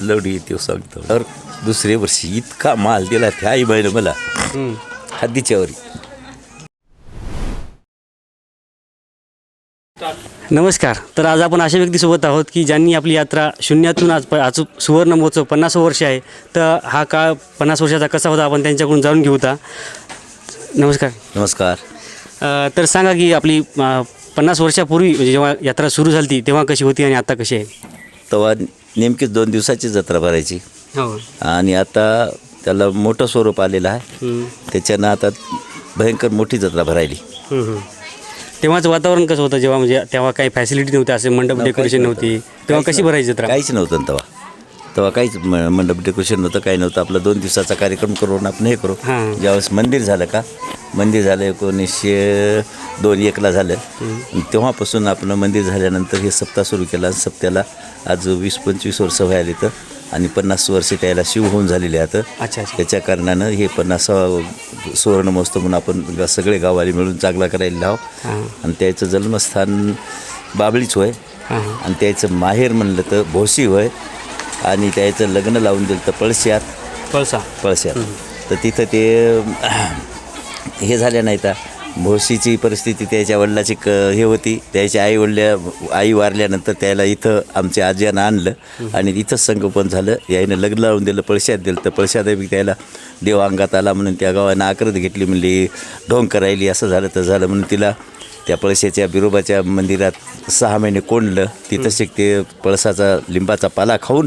लवडी तो सांगतो. तर दुसऱ्या वर्षी इतका माल दिला त्या आई बाईनं मला हद्दीच्या वरी. नमस्कार. तर आज आपण अशा व्यक्तीसोबत आहोत की ज्यांनी आपली यात्रा शून्यातून आज प- आज सुवर्ण महोत्सव पन्नास वर्ष आहे. तर हा काळ पन्नास वर्षाचा कसा होता आपण त्यांच्याकडून जाणून घेऊ होता नमस्कार. नमस्कार. अ, तर सांगा की आपली अ, पन्नास वर्षापूर्वी म्हणजे जेव्हा यात्रा सुरू झाली होती तेव्हा कशी होती आणि आता कशी आहे? तेव्हा नेमकीच दोन दिवसाची जत्रा भरायची. हो. आणि आता त्याला मोठं स्वरूप आलेलं आहे. त्याच्यानं आता भयंकर मोठी जत्रा भरायली. तेव्हाचं वातावरण कसं होतं जेव्हा म्हणजे तेव्हा काही फॅसिलिटी नव्हत्या असे मंडप डेकोरेशन नव्हती. तेव्हा कशी भरायची जत्रा? काहीच नव्हतं ना तेव्हा. तेव्हा काहीच म- मंडप डेकोरेशन नव्हतं काही नव्हतं. आपलं दोन दिवसाचा कार्यक्रम करून आपण हे करू. हां. ज्यावेळेस मंदिर झालं का? मंदिर झालं एकोणीसशे दोन एकला झालं. तेव्हापासून आपलं मंदिर झाल्यानंतर हे सप्ताह सुरू केला सप्त्याला आज वीस पंचवीस वर्ष व्हायला तर आणि पन्नास वर्षे त्याला शिव होऊन झालेले आहेत. अच्छा अच्छा. त्याच्या कारणानं हे पन्नासावा सुवर्ण महोत्सव म्हणून आपण ग- सगळे गाववाले मिळून चांगला करायला लाव. हां. आणि त्याचं जन्मस्थान बाबळीच होय. हां हां. आणि त्याचं माहेर म्हणलं तर भोसी होय. आणि त्याचं लग्न लावून दिलं तर पळश्यात. पळसा. पळश्यात. तर तिथं ते हे झाल्या नाही तर भोशीची परिस्थिती त्याच्या वडिलाची क हे होती. त्याच्या आई वडल्या आई वारल्यानंतर त्याला इथं आमच्या आजीनं आणलं आणि इथंच संगोपन झालं. याईनं लग्न लावून दिलं पळशात दिलं. तर पळशात बी त्याला देव अंगात आला म्हणून त्या गावानं आकृत घेतली म्हणली ढोंग करायली असं झालं तर झालं. म्हणून तिला त्या पळशाच्या बिरोबाच्या मंदिरात सहा महिने कोंडलं. तिथं शिक ते पळसाचा लिंबाचा पाला खाऊन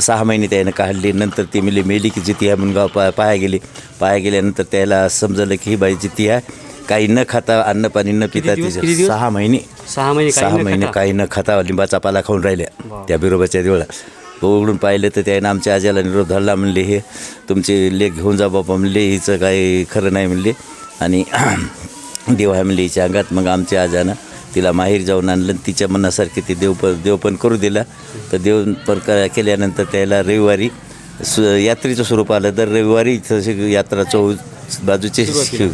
सहा महिने त्यानं काढली. नंतर ती मिली मेली की जिती आहे म्हणून गाव पा पाया गेली. पाया गेल्यानंतर त्याला समजलं की ही बाई जिती आहे. काही न खाता अन्न पाणी न पिता दिवस- दिवस? सहा महिने. सहा महिने काही सहा न महिने खाता. काही न खाता लिंबाचा पाला खाऊन राहिल्या त्या बिरोबाच्या देवळात. उघडून पाहिलं तर त्यानं आमच्या आज्याला निरोप धरला म्हणले हे तुमचे लेख घेऊन जा बाबा म्हणले हिचं काही खरं नाही म्हणले. आणि देव आहे म्हणले हिच्या अंगात मग आमच्या आजानं तिला माहेर जाऊन आणलं आणि तिच्या मनासारखे ते देव देवपण करू दिला. तर देवपण क केल्यानंतर त्याला रविवारी सु यात्रेचं स्वरूप आलं. तर रविवारी अशी यात्रा चौ बाजूची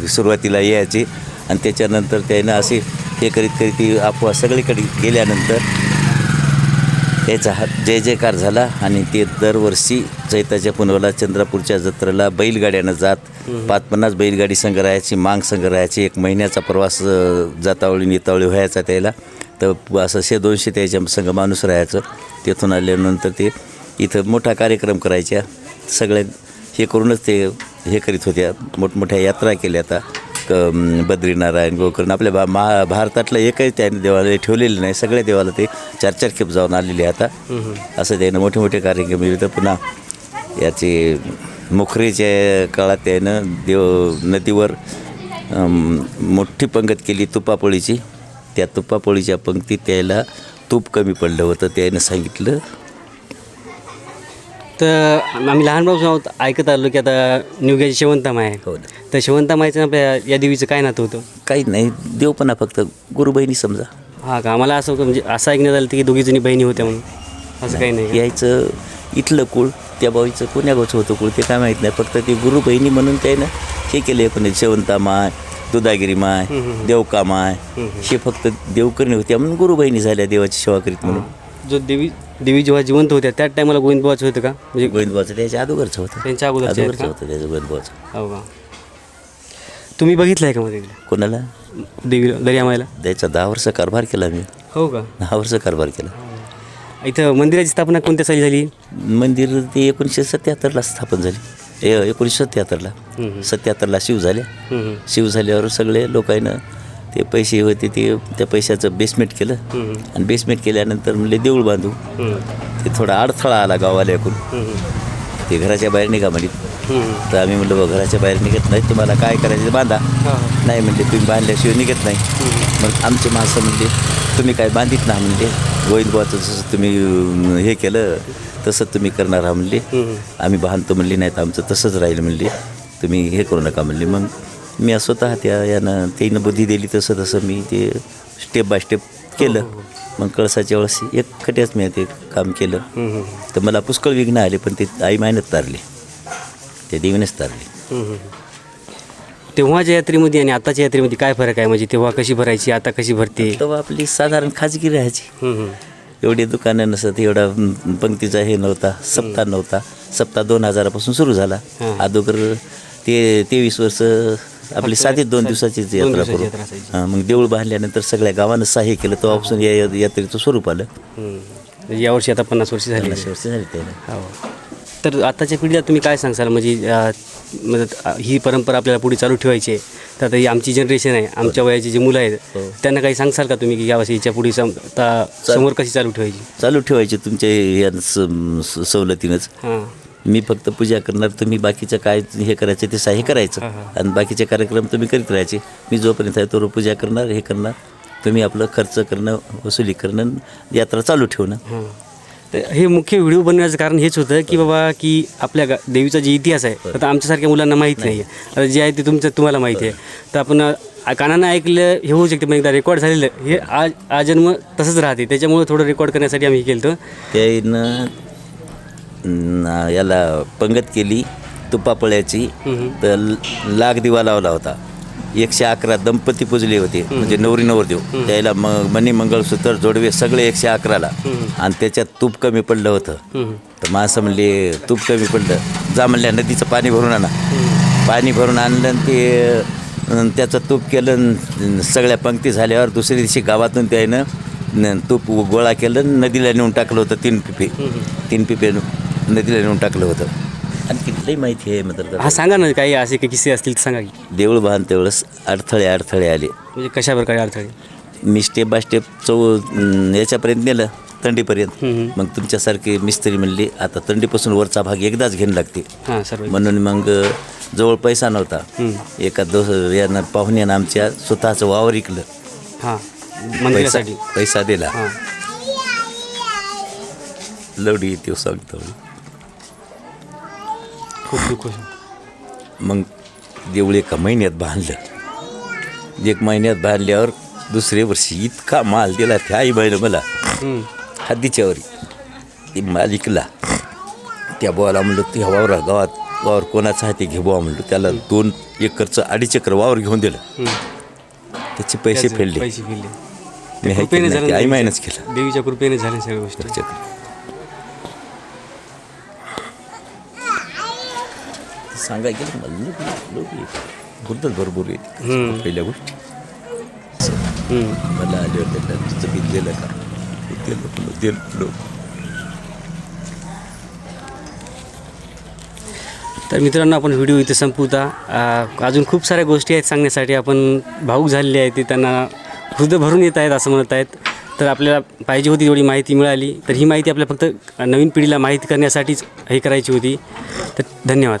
सुरुवातीला. यायची आणि त्याच्यानंतर त्यानं असे हे करीत करीत ती अफवा सगळीकडे गेल्यानंतर त्याचा हा जय जयकार झाला आणि ते दरवर्षी चैताच्या पुनवला चंद्रपूरच्या जत्रेला बैलगाड्यानं जात. पाच पन्नास बैलगाडी संग्रहाची मांग संग्रहाची एक महिन्याचा प्रवास जातावळी नेतावळी व्हायचा त्याला. तर असं शे दोनशे त्याच्या संघ माणूस राहायचं. तिथून आल्यानंतर ते इथं मोठा कार्यक्रम करायच्या. सगळ्या हे करूनच ते हे करीत होत्या मोठमोठ्या यात्रा केल्या आता. क बद्रीनारायण गोकर्ण आपल्या भा महा भारतातलं एकही त्याने देवाला ठेवलेलं नाही. सगळ्या देवाला ते चार चार खेप जाऊन आलेले आता. असं त्यानं मोठे मोठे कार्यक्रम विविध पुन्हा याचे मुखरीच्या काळात त्यानं देव नदीवर मोठी पंगत केली तुपापोळीची. त्या तुपापोळीच्या पंक्तीत त्याला तूप कमी पडलं होतं. त्यानं सांगितलं तर आम्ही लहानपासून आहोत ऐकत आलो की आता निवग्याची शेवंतामाय आहे. हो ना. तर शेवंतामाईचं आपल्या या देवीचं काय नातं होतं? काहीच नाही देवपणा फक्त. गुरुबहिणी समजा. हा का? आम्हाला असं म्हणजे असं ऐकण्यात आलं होतं की दोघीजणी बहिणी होत्या म्हणून. असं काही नाही? यायचं इथलं कुळ त्या बाईचं कोण्या गावचं होतं कुळ ते काय माहीत नाही. फक्त ते गुरु बहिणी म्हणून त्यानं हे केले पण शेवंता माय दुधागिरी माय देवका माय हे फक्त देवकर्णी होत्या म्हणून गुरु बहिणी झाल्या देवाची सेवा करीत म्हणून. जो देवी देवी जेव्हा जिवंत होत्या त्या टायमाला गोविंदबाचं होतं का? म्हणजे गोविंदबाचं त्याच्या अगोदरचं होतं. त्यांच्या अगोदरचे आहेत अगोदरचं का? होतं त्याचं गोविंदबाचं हो का? तुम्ही बघितलं आहे का मध्ये कोणाला? देवीला दर्यामायला त्याचा दहा वर्ष कारभार केला मी. हो का? दहा वर्ष कारभार केला. इथं मंदिराची स्थापना कोणत्या साली झाली? मंदिर ते एकोणीसशे सत्याहत्तरला स्थापन झाली. ए एकोणीसशे सत्याहत्तरला. सत्याहत्तरला शिव झाल्या हम्म, शिव झाल्यावर सगळे लोकांनं ते पैसे होते ते त्या पैशाचं बेसमेंट केलं. आणि बेसमेंट केल्यानंतर म्हणले देऊळ बांधू. ते थोडा अडथळा आला गावाल्याकडून ते घराच्या बाहेर निघा हम्म. तर आम्ही म्हणलं बा घराच्या बाहेर निघत नाही तुम्हाला काय करायचं बांधा. नाही म्हणले तुम्ही बांधल्याशिवाय निघत नाही. मग आमचे माणसं म्हणले तुम्ही काय बांधित ना म्हणले. गोविंदबाचं जसं तुम्ही हे केलं तसं तुम्ही करणार आहात म्हणले. आम्ही बांधतो म्हणली नाही तर आमचं तसंच राहील म्हणले. तुम्ही हे करू नका म्हणले. मग मी स्वतः त्या यानं त्यानं बुद्धी दिली तसं तसं मी ते स्टेप बाय स्टेप केलं. मग कळसाच्या वेळेस एक खट्याच मी ते काम केलं. तर मला पुष्कळ विघ्न आले पण ते आई मायनच तारली. ते देवीनेच तारली. तेव्हाच्या यात्रेमध्ये आणि आताच्या यात्रेमध्ये काय फरक आहे? म्हणजे तेव्हा कशी भरायची आता कशी भरते? तेव्हा आपली साधारण खाजगी राहायची. एवढी दुकानं नसत एवढा पंक्तीचा हे नव्हता सप्ताह नव्हता. सप्ताह दोन हजारापासून सुरू झाला. हां. अगोदर ते तेवीस वर्ष आपली साधीत दोन दिवसाचीच यात्रा दिवसाची करू. यात्रा असायची. हां, मग देऊळ बांधल्यानंतर सगळ्या गावानं सहाय्य केलं तेव्हापासून या या- यात्रेचं स्वरूप आलं. हम्म. म्हणजे यावर्षी आता पन्नास वर्ष झाली. पन्नास वर्ष झाली त्याला. हो. तर आताच्या पिढीला तुम्ही काय सांगसाल? म्हणजे अ, म्हणजे अ, ही परंपरा आपल्याला पुढे चालू ठेवायची आहे. तर आता ही आमची जनरेशन आहे आमच्या वयाची जी मुलं आहेत हो. त्यांना काही सांगसाल का तुम्ही की यावर्षी हिच्या पुढे सम आता समोर कशी चालू ठेवायची? चालू ठेवायचे तुमच्या या स- स- सवलतीनंच. हां. मी फक्त पूजा करणार तुम्ही बाकीचं काय हे करायचं ते सहाय्य करायचं. आणि बाकीचे कार्यक्रम तुम्ही करीत राहायचे. मी जोपर्यंत आहे तो पूजा करणार हे करणार. तुम्ही आपलं खर्च करणं वसुली करणं यात्रा चालू ठेवणं. हां. तर हे मुख्य व्हिडिओ बनवण्याचं कारण हेच होतं की बाबा की आपल्या गा देवीचा जे इतिहास आहे आता आमच्यासारख्या मुलांना माहीत नाही. आहे जे आहे ते तुमचं तुम्हाला माहिती आहे. तर आपण कानानं ऐकलं हे होऊ शकते पण एकदा रेकॉर्ड झालेलं हे आज आजन्म तसंच राहते. त्याच्यामुळे थोडं रेकॉर्ड करण्यासाठी आम्ही हे केलं होतं त्यानं न- याला पंगत केली तुपापळ्याची. तर ल- लाख दिवा लावला होता. एकशे अकरा दंपती पुजले होते. म्हणजे नवरी नवरदेव. त्याला म मणी मंगळसूत्र जोडवे सगळे एकशे अकराला. आणि त्याच्यात तूप कमी पडलं होतं. तर माणसं म्हणले तूप कमी पडलं. जा म्हणल्या नदीचं पाणी भरून आणा. पाणी भरून आणलं आणि ते त्याचं तूप केलं सगळ्या पंक्ती झाल्यावर दुसऱ्या दिवशी गावातून त्यानं न- तूप गोळा केलं आणि नदीला नेऊन टाकलं होतं तीन पिपे. तीन पिपे नदीला नेऊन टाकलं होतं. आणखी लई माहिती आहे मात्र हा सांगा ना काही असे काही किस्से असतील तर सांगा की. देऊळ बांध तेवढंच अडथळे अडथळे आले. म्हणजे कशा प्रकारे अडथळे? मी स्टेप बाय स्टेप चौ याच्यापर्यंत नेलं तंडीपर्यंत हम्म. मग तुमच्यासारखे मिस्त्री म्हणले आता तंडीपासून वरचा भाग एकदाच घेणं लागते. हां सर्व म्हणून मग जवळ पैसा नव्हता. एका दोस यानं पाहुण्यानं आमच्या स्वतःचं वावर इकलं हां पैसा मंदिरासाठी. पैसा दिला. हां. लवडी येते सांगतो. खूप दुःख. मग देऊळ एका महिन्यात बांधलं. एक महिन्यात बांधल्यावर दुसऱ्या वर्षी इतका माल दिला त्या आई बाईनं मला. हद्दीच्यावरी ते माल इकला त्या बोला म्हणलं त्या वावरा गावात वावर कोणाचा आहे ते घे बुवा म्हणलं. त्याला दोन एकरचं अडीच एकर वावर घेऊन दिलं. त्याचे पैसे फेडले. मी झालं ते आई मायनच केलं. देवीच्या कृपेने झाल्या सगळ्या गोष्टी. सांगायला गेलं मला लोक लोक बोलतात भरपूर येते. पहिल्या गोष्टी. मला आल्यावर त्यांना तुझं बिल दिलं का? दिलं दिलं लोक. तर मित्रांनो आपण व्हिडिओ इथे संपवता. अजून खूप साऱ्या गोष्टी आहेत सांगण्यासाठी. आपण भाऊक झालेले आहेत ते त्यांना हृदय भरून येत आहेत असं म्हणत आहेत. तर आपल्याला पाहिजे होती एवढी माहिती मिळाली. तर ही माहिती आपल्या फक्त नवीन पिढीला माहिती करण्यासाठीच हे करायची होती. तर धन्यवाद.